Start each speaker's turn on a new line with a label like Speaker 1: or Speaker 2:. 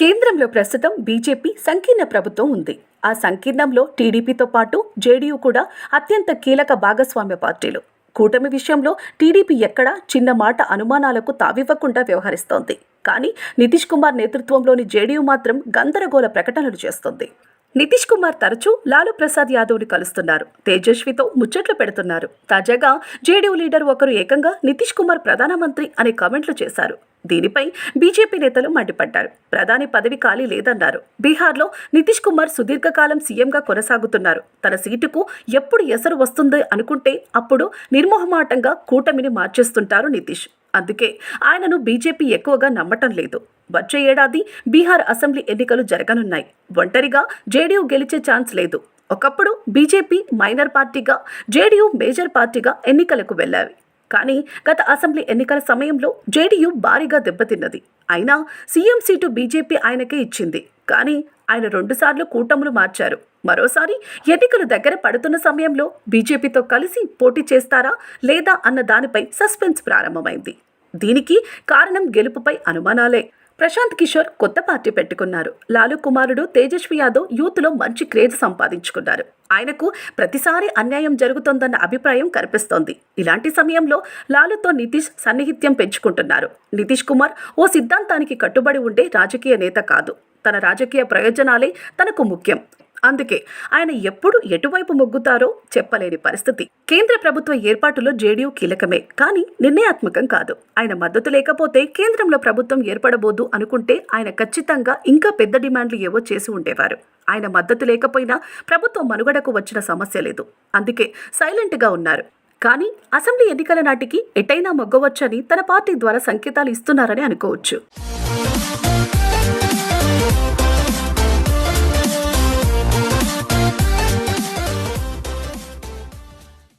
Speaker 1: కేంద్రంలో ప్రస్తుతం బీజేపీ సంకీర్ణ ప్రభుత్వం ఉంది. ఆ సంకీర్ణంలో టీడీపీతో పాటు జేడీయూ కూడా అత్యంత కీలక భాగస్వామ్య పార్టీలు. కూటమి విషయంలో టీడీపీ ఎక్కడా చిన్న మాట అనుమానాలకు తావివ్వకుండా వ్యవహరిస్తోంది. కానీ నితీష్ కుమార్ నేతృత్వంలోని జేడీయూ మాత్రం గందరగోళ ప్రకటనలు చేస్తోంది. నితీష్ కుమార్ తరచూ లాలూ ప్రసాద్ యాదవ్ని కలుస్తున్నారు. తేజస్వితో ముచ్చట్లు పెడుతున్నారు. తాజాగా జేడీయూ లీడర్ ఒకరు ఏకంగా నితీష్ కుమార్ ప్రధానమంత్రి అనే కామెంట్లు చేశారు. దీనిపై బీజేపీ నేతలు మండిపడ్డారు. ప్రధాని పదవి ఖాళీ లేదన్నారు. బీహార్లో నితీష్ కుమార్ సుదీర్ఘకాలం సీఎంగా కొనసాగుతున్నారు. తన సీటుకు ఎప్పుడు ఎసరు వస్తుంది అనుకుంటే అప్పుడు నిర్మోహమాటంగా కూటమిని మార్చేస్తుంటారు నితీష్. అందుకే ఆయనను బీజేపీ ఎక్కువగా నమ్మటం లేదు. వచ్చే ఏడాది బీహార్ అసెంబ్లీ ఎన్నికలు జరగనున్నాయి. ఒంటరిగా జేడీయూ గెలిచే ఛాన్స్ లేదు. ఒకప్పుడు బీజేపీ మైనర్ పార్టీగా జేడీయూ మేజర్ పార్టీగా ఎన్నికలకు వెళ్ళాయి కానీ గత అసెంబ్లీ ఎన్నికల సమయంలో జేడీయూ భారీగా దెబ్బతిన్నది. అయినా సీఎం సీటు బీజేపీ ఆయనకే ఇచ్చింది. కానీ ఆయన రెండుసార్లు కూటములు మార్చారు. మరోసారి ఎన్నికలు దగ్గర పడుతున్న సమయంలో బీజేపీతో కలిసి పోటీ చేస్తారా లేదా అన్న దానిపై సస్పెన్స్ ప్రారంభమైంది. దీనికి కారణం గెలుపుపై అనుమానాలే. ప్రశాంత్ కిషోర్ కొత్త పార్టీ పెట్టుకున్నారు. లాలు కుమారుడు తేజస్వి యాదవ్ యూత్లో మంచి క్రేజ్ సంపాదించుకున్నారు. ఆయనకు ప్రతిసారి అన్యాయం జరుగుతోందన్న అభిప్రాయం కనిపిస్తోంది. ఇలాంటి సమయంలో లాలుతో నితీష్ సన్నిహిత్యం పెంచుకుంటున్నారు. నితీష్ కుమార్ ఓ సిద్ధాంతానికి కట్టుబడి ఉండే రాజకీయ నేత కాదు. తన రాజకీయ ప్రయోజనాలే తనకు ముఖ్యం. అందుకే ఆయన ఎప్పుడు ఎటువైపు మొగ్గుతారో చెప్పలేని పరిస్థితి. కేంద్ర ప్రభుత్వ ఏర్పాటులో జేడీయూ కీలకమే కానీ నిర్ణయాత్మకం కాదు. ఆయన మద్దతు లేకపోతే కేంద్రంలో ప్రభుత్వం ఏర్పడబోదు అనుకుంటే ఆయన ఖచ్చితంగా ఇంకా పెద్ద డిమాండ్లు ఏవో చేసి ఉండేవారు. ఆయన మద్దతు లేకపోయినా ప్రభుత్వం మనుగడకు వచ్చిన సమస్య లేదు. అందుకే సైలెంట్గా ఉన్నారు. కానీ అసెంబ్లీ ఎన్నికల నాటికి ఎటైనా మొగ్గవచ్చని తన పార్టీ ద్వారా సంకేతాలు ఇస్తున్నారని అనుకోవచ్చు.